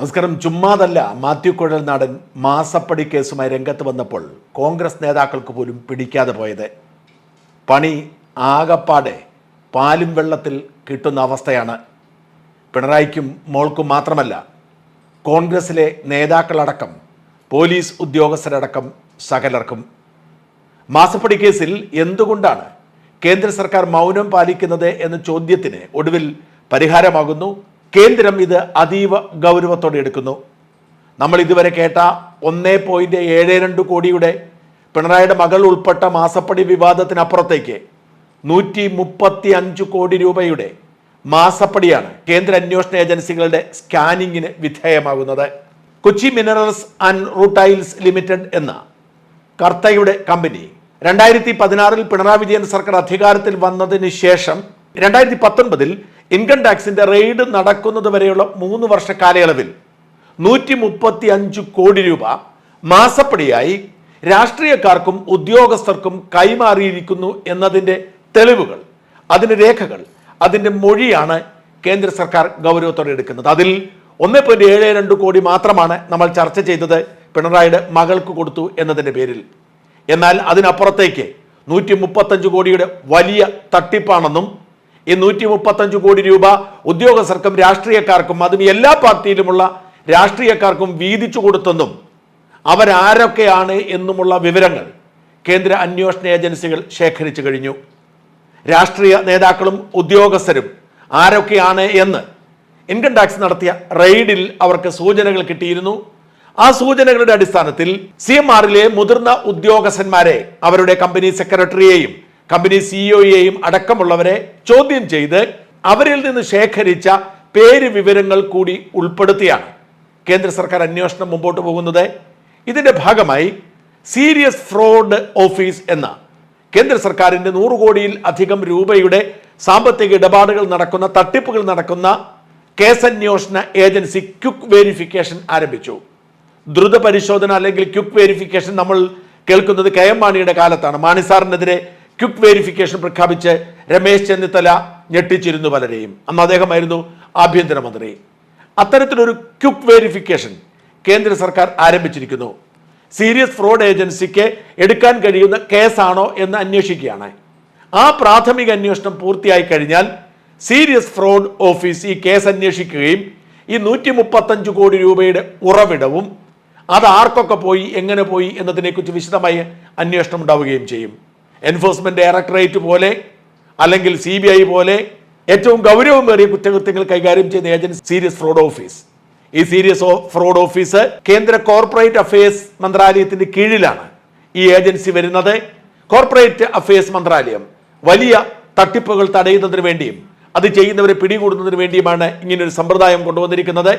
നമസ്കാരം. ചുമ്മാതല്ല മാത്യു കുഴൽനാടൻ മാസപ്പടി കേസുമായി രംഗത്ത് വന്നപ്പോൾ കോൺഗ്രസ് നേതാക്കൾക്ക് പോലും പിടിക്കാതെ പോയത്. പണി ആകപ്പാടെ പാലും വെള്ളത്തിൽ കിട്ടുന്ന അവസ്ഥയാണ്. പിണറായിക്കും മോൾക്കും മാത്രമല്ല കോൺഗ്രസിലെ നേതാക്കളടക്കം പോലീസ് ഉദ്യോഗസ്ഥരടക്കം സകലർക്കും. മാസപ്പടി കേസിൽ എന്തുകൊണ്ടാണ് കേന്ദ്ര സർക്കാർ മൗനം പാലിക്കുന്നത് എന്ന ചോദ്യത്തിന് ഒടുവിൽ പരിഹാരമാകുന്നു കേന്ദ്രം ഇത് അതീവ ഗൗരവത്തോടെ എടുക്കുന്നു. നമ്മൾ ഇതുവരെ കേട്ട ഒന്നേ പോയിന്റ് ഏഴ് രണ്ട് കോടിയുടെ പിണറായിയുടെ മകൾ ഉൾപ്പെട്ട മാസപ്പടി വിവാദത്തിനപ്പുറത്തേക്ക് നൂറ്റി മുപ്പത്തി അഞ്ച് കോടി രൂപയുടെ മാസപ്പടിയാണ് കേന്ദ്ര അന്വേഷണ ഏജൻസികളുടെ സ്കാനിങ്ങിന് വിധേയമാകുന്നത്. Kochi minerals and rutiles limited എന്ന കർത്തയുടെ കമ്പനി രണ്ടായിരത്തി പതിനാറിൽ പിണറായി വിജയൻ സർക്കാർ അധികാരത്തിൽ വന്നതിന് ശേഷം രണ്ടായിരത്തി പത്തൊൻപതിൽ ഇൻകം ടാക്സിന്റെ റെയ്ഡ് നടക്കുന്നത് വരെയുള്ള മൂന്ന് വർഷ കാലയളവിൽ നൂറ്റി മുപ്പത്തി അഞ്ച് കോടി രൂപ മാസപ്പടിയായി രാഷ്ട്രീയക്കാർക്കും ഉദ്യോഗസ്ഥർക്കും കൈമാറിയിരിക്കുന്നു എന്നതിന്റെ തെളിവുകൾ അതിന് രേഖകൾ അതിന്റെ മൊഴിയാണ് കേന്ദ്ര സർക്കാർ ഗൗരവത്തോടെ എടുക്കുന്നത്. അതിൽ ഒന്ന് പോയിന്റ് ഏഴ് രണ്ട് കോടി മാത്രമാണ് നമ്മൾ ചർച്ച ചെയ്തത് പിണറായിയുടെ മകൾക്ക് കൊടുത്തു എന്നതിന്റെ പേരിൽ. എന്നാൽ അതിനപ്പുറത്തേക്ക് നൂറ്റി മുപ്പത്തഞ്ച് കോടിയുടെ വലിയ തട്ടിപ്പാണെന്നും ഈ നൂറ്റി മുപ്പത്തഞ്ച് കോടി രൂപ ഉദ്യോഗസ്ഥർക്കും രാഷ്ട്രീയക്കാർക്കും അതും എല്ലാ പാർട്ടിയിലുമുള്ള രാഷ്ട്രീയക്കാർക്കും വീതിച്ചു കൊടുത്തെന്നും അവരാരൊക്കെയാണ് എന്നുമുള്ള വിവരങ്ങൾ കേന്ദ്ര അന്വേഷണ ഏജൻസികൾ ശേഖരിച്ചു കഴിഞ്ഞു. രാഷ്ട്രീയ നേതാക്കളും ഉദ്യോഗസ്ഥരും ആരൊക്കെയാണ് എന്ന് ഇൻകം ടാക്സ് നടത്തിയ റെയ്ഡിൽ അവർക്ക് സൂചനകൾ കിട്ടിയിരുന്നു. ആ സൂചനകളുടെ അടിസ്ഥാനത്തിൽ സി എം ആറിലെ മുതിർന്ന ഉദ്യോഗസ്ഥന്മാരെ അവരുടെ കമ്പനി സെക്രട്ടറിയെയും കമ്പനി സിഇഒയെയും അടക്കമുള്ളവരെ ചോദ്യം ചെയ്ത് അവരിൽ നിന്ന് ശേഖരിച്ച പേര് വിവരങ്ങൾ കൂടി ഉൾപ്പെടുത്തിയാണ്. കേന്ദ്ര സർക്കാർ അന്വേഷണം മുമ്പോട്ട് പോകുന്നത്. ഇതിന്റെ ഭാഗമായി സീരിയസ് ഫ്രോഡ് ഓഫീസ് എന്ന കേന്ദ്ര സർക്കാരിന്റെ നൂറ് കോടിയിൽ അധികം രൂപയുടെ സാമ്പത്തിക ഇടപാടുകൾ നടക്കുന്ന തട്ടിപ്പുകൾ നടക്കുന്ന കേസന്വേഷണ ഏജൻസി ക്യുക്ക് വേരിഫിക്കേഷൻ ആരംഭിച്ചു. ദ്രുത പരിശോധന അല്ലെങ്കിൽ ക്യുക്ക് വേരിഫിക്കേഷൻ നമ്മൾ കേൾക്കുന്നത് കെ എം മാണിയുടെ കാലത്താണ്. മാണി സാറിനെതിരെ ക്യുക്ക് വെരിഫിക്കേഷൻ പ്രഖ്യാപിച്ച് രമേശ് ചെന്നിത്തല ഞെട്ടിച്ചിരുന്നു പലരെയും. അന്ന് അദ്ദേഹമായിരുന്നു ആഭ്യന്തരമന്ത്രി. അത്തരത്തിലൊരു ക്വിക്ക് വെരിഫിക്കേഷൻ കേന്ദ്ര സർക്കാർ ആരംഭിച്ചിരിക്കുന്നു. സീരിയസ് ഫ്രോഡ് ഏജൻസിക്ക് എടുക്കാൻ കഴിയുന്ന കേസാണോ എന്ന് അന്വേഷിക്കുകയാണ്. ആ പ്രാഥമിക അന്വേഷണം പൂർത്തിയായി കഴിഞ്ഞാൽ സീരിയസ് ഫ്രോഡ് ഓഫീസ് ഈ കേസ് അന്വേഷിക്കുകയും ഈ നൂറ്റി മുപ്പത്തഞ്ച് കോടി രൂപയുടെ ഉറവിടവും അത് ആർക്കൊക്കെ പോയി എങ്ങനെ പോയി എന്നതിനെക്കുറിച്ച് വിശദമായി അന്വേഷണം ഉണ്ടാവുകയും ചെയ്യും. എൻഫോഴ്സ്മെന്റ് ഡയറക്ടറേറ്റ് പോലെ അല്ലെങ്കിൽ സി ബി ഐ പോലെ ഏറ്റവും ഗൗരവമേറിയ കുറ്റകൃത്യങ്ങൾ കൈകാര്യം ചെയ്യുന്ന ഏജൻസി സീരിയസ് ഫ്രോഡ് ഓഫീസ്. ഈ സീരിയസ് ഫ്രോഡ് ഓഫീസ് കേന്ദ്ര കോർപ്പറേറ്റ് അഫയേഴ്സ് മന്ത്രാലയത്തിന്റെ കീഴിലാണ് ഈ ഏജൻസി വരുന്നത്. കോർപ്പറേറ്റ് അഫയേഴ്സ് മന്ത്രാലയം വലിയ തട്ടിപ്പുകൾ തടയുന്നതിന് വേണ്ടിയും അത് ചെയ്യുന്നവരെ പിടികൂടുന്നതിന് വേണ്ടിയുമാണ് ഇങ്ങനൊരു സമ്പ്രദായം കൊണ്ടുവന്നിരിക്കുന്നത്.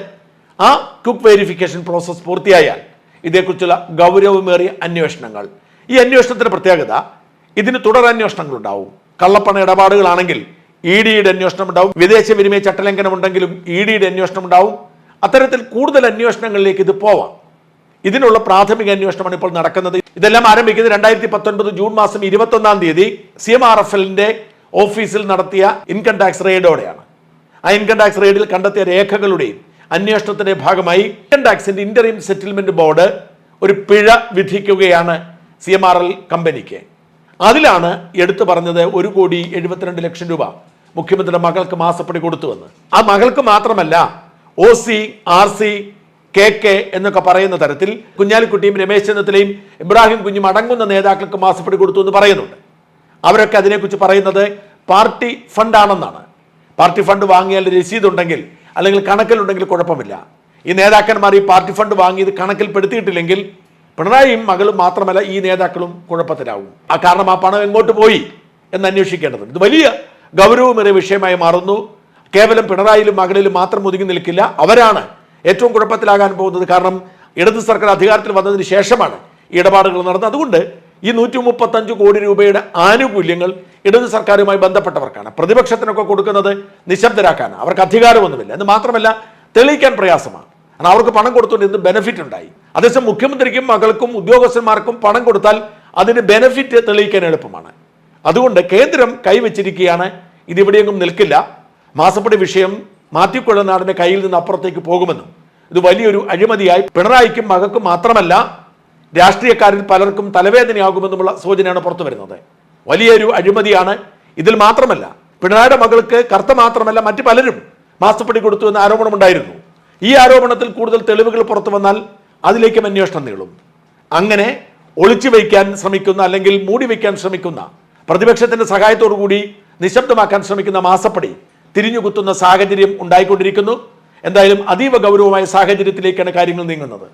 ആ ക്വിക്ക് വെരിഫിക്കേഷൻ പ്രോസസ്സ് പൂർത്തിയായാൽ ഇതേക്കുറിച്ചുള്ള ഗൗരവമേറിയ അന്വേഷണങ്ങൾ. ഈ അന്വേഷണത്തിന്റെ പ്രത്യേകത ഇതിന് തുടർ അന്വേഷണങ്ങൾ ഉണ്ടാവും കള്ളപ്പണ ഇടപാടുകളാണെങ്കിൽ ഇ ഡിയുടെ അന്വേഷണം ഉണ്ടാവും വിദേശ വിനിമയ ചട്ടലംഘനം ഉണ്ടെങ്കിലും ഇ ഡിയുടെ അന്വേഷണം ഉണ്ടാവും അത്തരത്തിൽ കൂടുതൽ അന്വേഷണങ്ങളിലേക്ക് ഇത് പോവാം. ഇതിനുള്ള പ്രാഥമിക അന്വേഷണമാണ് ഇപ്പോൾ നടക്കുന്നത്. ഇതെല്ലാം ആരംഭിക്കുന്നത് രണ്ടായിരത്തി പത്തൊൻപത് ജൂൺ മാസം ഇരുപത്തൊന്നാം തീയതി സി എം ആർ എഫ് എല്ലിന്റെ ഓഫീസിൽ നടത്തിയ ഇൻകം ടാക്സ് റെയ്ഡോടെയാണ്. ആ ഇൻകം ടാക്സ് റെയ്ഡിൽ കണ്ടെത്തിയ രേഖകളുടെയും അന്വേഷണത്തിന്റെ ഭാഗമായി ഇൻകം ടാക്സിന്റെ ഇന്റർ സെറ്റിൽമെന്റ് ബോർഡ് ഒരു പിഴ വിധിക്കുകയാണ് സി എം ആർ എൽ കമ്പനിക്ക്. അതിലാണ് എടുത്തു പറഞ്ഞത് ഒരു കോടി എഴുപത്തിരണ്ട് ലക്ഷം രൂപ മുഖ്യമന്ത്രിയുടെ മകൾക്ക് മാസപ്പടി കൊടുത്തുവെന്ന് ആ മകൾക്ക് മാത്രമല്ല O C R C K K എന്നൊക്കെ പറയുന്ന തരത്തിൽ കുഞ്ഞാലിക്കുട്ടിയും രമേശ് ചെന്നിത്തലയും ഇബ്രാഹിം കുഞ്ഞും അടങ്ങുന്ന നേതാക്കൾക്ക് മാസപ്പടി കൊടുത്തു എന്ന് പറയുന്നുണ്ട്. അവരൊക്കെ അതിനെക്കുറിച്ച് പറയുന്നത് പാർട്ടി ഫണ്ടാണെന്നാണ്. പാർട്ടി ഫണ്ട് വാങ്ങിയാൽ രസീത് ഉണ്ടെങ്കിൽ അല്ലെങ്കിൽ കണക്കിലുണ്ടെങ്കിൽ കുഴപ്പമില്ല. ഈ നേതാക്കന്മാർ ഈ പാർട്ടി ഫണ്ട് വാങ്ങിയത് കണക്കിൽപ്പെടുത്തിയിട്ടില്ലെങ്കിൽ പിണറായിയും മകളും മാത്രമല്ല ഈ നേതാക്കളും കുഴപ്പത്തിലാവും. ആ കാരണം ആ പണം എങ്ങോട്ട് പോയി എന്ന് അന്വേഷിക്കേണ്ടതുണ്ട്. ഇത് വലിയ ഗൗരവമേറിയ വിഷയമായി മാറുന്നു. കേവലം പിണറായിലും മകളിലും മാത്രം ഒതുങ്ങി നിൽക്കില്ല. അവരാണ് ഏറ്റവും കുഴപ്പത്തിലാകാൻ പോകുന്നത്. കാരണം ഇടത് സർക്കാർ അധികാരത്തിൽ വന്നതിന് ശേഷമാണ് ഇടപാടുകൾ നടന്നത്. അതുകൊണ്ട് ഈ നൂറ്റി മുപ്പത്തഞ്ച് കോടി രൂപയുടെ ആനുകൂല്യങ്ങൾ ഇടത് സർക്കാരുമായി ബന്ധപ്പെട്ടവർക്കാണ്. പ്രതിപക്ഷത്തിനൊക്കെ കൊടുക്കുന്നത് നിശബ്ദരാക്കാനാണ്. അവർക്ക് അധികാരമൊന്നുമില്ല. എന്ന് മാത്രമല്ല തെളിയിക്കാൻ പ്രയാസമാണ്. കാരണം അവർക്ക് പണം കൊടുത്തുകൊണ്ട് ഇന്ന് ബെനിഫിറ്റ് ഉണ്ടായി. അതേസമയം മുഖ്യമന്ത്രിക്കും മകൾക്കും ഉദ്യോഗസ്ഥന്മാർക്കും പണം കൊടുത്താൽ അതിന് ബെനിഫിറ്റ് തെളിയിക്കാൻ എളുപ്പമാണ്. അതുകൊണ്ട് കേന്ദ്രം കൈവച്ചിരിക്കുകയാണ്. ഇതിവിടെയെങ്ങും നിൽക്കില്ല. മാസപ്പടി വിഷയം മാറ്റിക്കൊള്ള കുഴനാടിന്റെ കയ്യിൽ നിന്ന് അപ്പുറത്തേക്ക് പോകുമെന്നും. ഇത് വലിയൊരു അഴിമതിയായി. പിണറായിക്കും മകൾക്കും മാത്രമല്ല രാഷ്ട്രീയക്കാരിൽ പലർക്കും തലവേദനയാകുമെന്നുമുള്ള സൂചനയാണ് പുറത്തു വരുന്നത്. വലിയൊരു അഴിമതിയാണ്. ഇതിൽ മാത്രമല്ല പിണറായിയുടെ മകൾക്ക് കർത്ത മാത്രമല്ല മറ്റു പലരും മാസപ്പടി കൊടുത്തു എന്ന ആരോപണമുണ്ടായിരുന്നു. ഈ ആരോപണത്തിൽ കൂടുതൽ തെളിവുകൾ പുറത്തു വന്നാൽ അതിലേക്കും അന്വേഷണം നീളും. അങ്ങനെ ഒളിച്ചു വയ്ക്കാൻ ശ്രമിക്കുന്ന അല്ലെങ്കിൽ മൂടി വയ്ക്കാൻ ശ്രമിക്കുന്ന പ്രതിപക്ഷത്തിന്റെ സഹായത്തോടു കൂടി നിശബ്ദമാക്കാൻ ശ്രമിക്കുന്ന മാസപ്പടി തിരിഞ്ഞുകുത്തുന്ന സാഹചര്യം ഉണ്ടായിക്കൊണ്ടിരിക്കുന്നു. എന്തായാലും അതീവ ഗൗരവമായ സാഹചര്യത്തിലേക്കാണ് കാര്യങ്ങൾ നീങ്ങുന്നത്.